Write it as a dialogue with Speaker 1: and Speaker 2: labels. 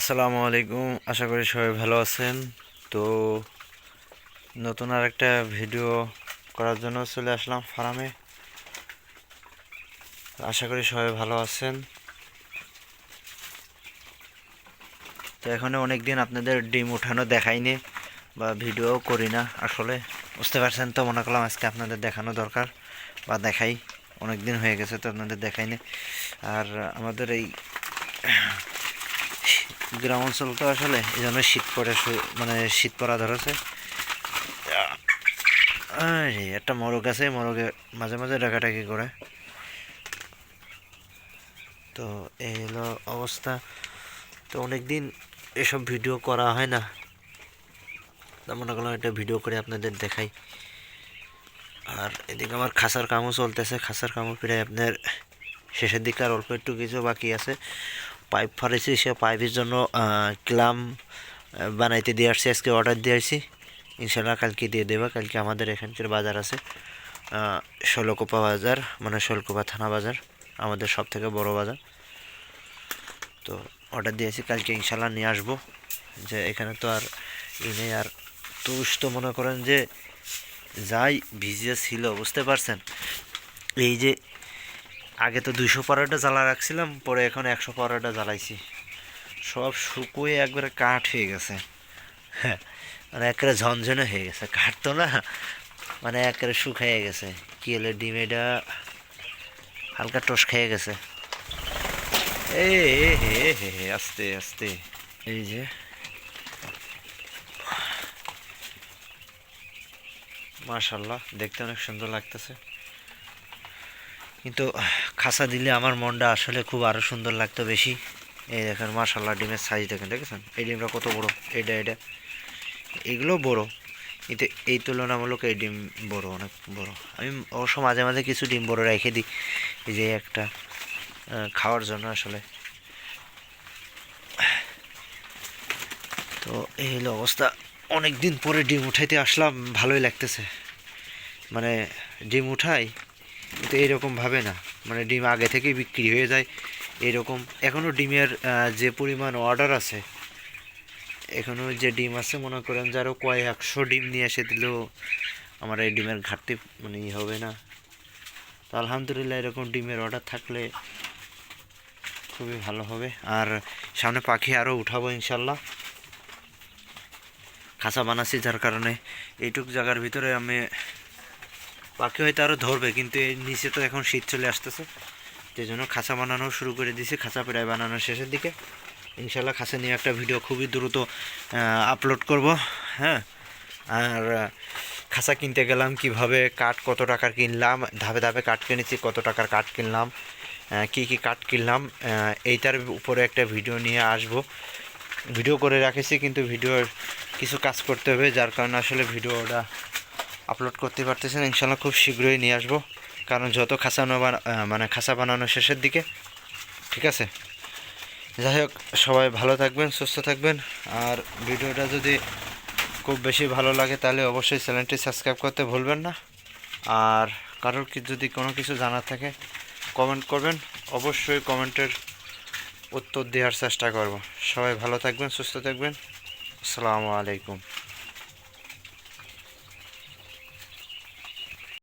Speaker 1: আসসালামু আলাইকুম, আশা করি সবাই ভালো আছেন। তো নতুন আর একটা ভিডিও করার জন্য চলে আসলাম ফার্মে। আশা করি সবাই ভালো আছেন। তো এখানে অনেক দিন আপনাদের ডিম উঠানো দেখাইনি বা ভিডিও করি না আসলে। বুঝতে পারছেন তো, মনে করলাম আজকে আপনাদের দেখানো দরকার বা দেখাই। অনেক দিন হয়ে গেছে তো আপনাদের দেখাইনি। আর আমাদের এই গ্রাম অঞ্চল তো আসলে এই জন্য শীত পড়ে মানে শীত পড়া ধরেছে একটা মোরগ আছে মোরগে মাঝে মাঝে ডাকাডাকি করে। তো এই হলো অবস্থা। তো অনেক দিন এসব ভিডিও করা হয় না। তা মনে করলাম একটা ভিডিও করে আপনাদের দেখাই। আর এদিকে আমার খাসার কামও চলতেছে, খাসার কামও প্রায় আপনার শেষের দিকে আর অল্প একটু কিছু বাকি আছে। পাইপ ফারেছি সে পাইপের জন্য ক্লাম বানাইতে দিয়ে আসছি, আজকে অর্ডার দিয়ে আসছি। ইনশাল্লাহ কালকে দিয়ে দেবা, কালকে আমাদের এখানকার বাজার আছে ষোলকোপা বাজার মানে ষোলকোপা থানা বাজার, আমাদের সব থেকে বড় বাজার। তো অর্ডার দিয়েছি কালকে ইনশাল্লাহ নিয়ে আসব। যে এখানে তো আর ই আর তুষ তো মনে করেন যে যাই ভিজিয়ে ছিল, বুঝতে পারছেন? এই যে আগে তো দুইশো পরোটা জ্বালা রাখছিলাম, পরে এখন একশো পরোটা জ্বালাইছি। সব শুকুয়ে একবারে কাঠ হয়ে গেছে। হ্যাঁ মানে একেবারে ঝনঝনে হয়ে গেছে। কাঠ তো না মানে একেবারে শুকিয়ে গেছে। কি হলো ডিমেটা হালকা টস খেয়ে গেছে। এ হে হে হে আস্তে আস্তে। এই যে। মাশাল্লাহ, দেখতে অনেক সুন্দর লাগতেছে। কিন্তু খাসা দিলে আমার মনটা আসলে খুব আরও সুন্দর লাগতো বেশি। এই দেখেন মাশাল্লাহ ডিমের সাইজ দেখেন, দেখেছেন? এই ডিমটা কত বড়? এটা এটা এগুলো বড়, কিন্তু এই তুলনামূলক এই ডিম বড়, অনেক বড়। আমি অবশ্য মাঝে মাঝে কিছু ডিম বড় রেখে দিই, এই যে একটা খাওয়ার জন্য আসলে। তো এই হলো অবস্থা। অনেক দিন পরে ডিম উঠাইতে আসলাম, ভালোই লাগতেছে। মানে ডিম উঠাই কিন্তু এইরকম ভাবে না। মানে ডিম আগে থেকেই বিক্রি হয়ে যায় এরকম। এখনও ডিমের যে পরিমাণ অর্ডার আছে এখনও যে ডিম আছে, মনে করেন যে আরও কয়েক একশো ডিম নিয়ে এসে দিলেও আমার এই ডিমের ঘাটতি মানে হবে না। তো আলহামদুলিল্লাহ এরকম ডিমের অর্ডার থাকলে খুবই ভালো হবে। আর সামনে পাখি আরও উঠাবো ইনশাল্লাহ। খাঁচা বানাচ্ছি যার কারণে। এইটুক জায়গার ভিতরে আমি পাখি হয়তো আরও ধরবে, কিন্তু এর নিচে তো এখন শীত চলে আসতেছে। সেই জন্য খাঁচা বানানো শুরু করে দিয়েছি, খাঁচা প্রায় বানানোর শেষের দিকে। ইনশাল্লাহ খাঁচা নিয়ে একটা ভিডিও খুবই দ্রুত আপলোড করব হ্যাঁ? আর খাঁচা কিনতে গেলাম কীভাবে, কাঠ কত টাকার কিনলাম, ধাপে ধাপে কাঠ কিনেছি, কত টাকার কাঠ কিনলাম কি কি কাঠ কিনলাম এইটার উপরে একটা ভিডিও নিয়ে আসব। ভিডিও করে রাখেছি, কিন্তু ভিডিওর কিছু কাজ করতে হবে, যার কারণে আসলে ভিডিওটা আপলোড করতে পারতেছেন ইনশাল্লাহ খুব শীঘ্রই নিয়ে আসব। কারণ যত বানা মানে খাসা বানানো শেষের দিকে, ঠিক আছে? যাই হোক, সবাই ভালো থাকবেন, সুস্থ থাকবেন। আর ভিডিওটা যদি খুব বেশি ভালো লাগে, তাহলে অবশ্যই চ্যানেলটি সাবস্ক্রাইব করতে ভুলবেন না। আর কারোর কি যদি কোনো কিছু জানার থাকে কমেন্ট করবেন। অবশ্যই কমেন্টের উত্তর দেওয়ার চেষ্টা করব। সবাই ভালো থাকবেন, সুস্থ থাকবেন। আসসালামু আলাইকুম।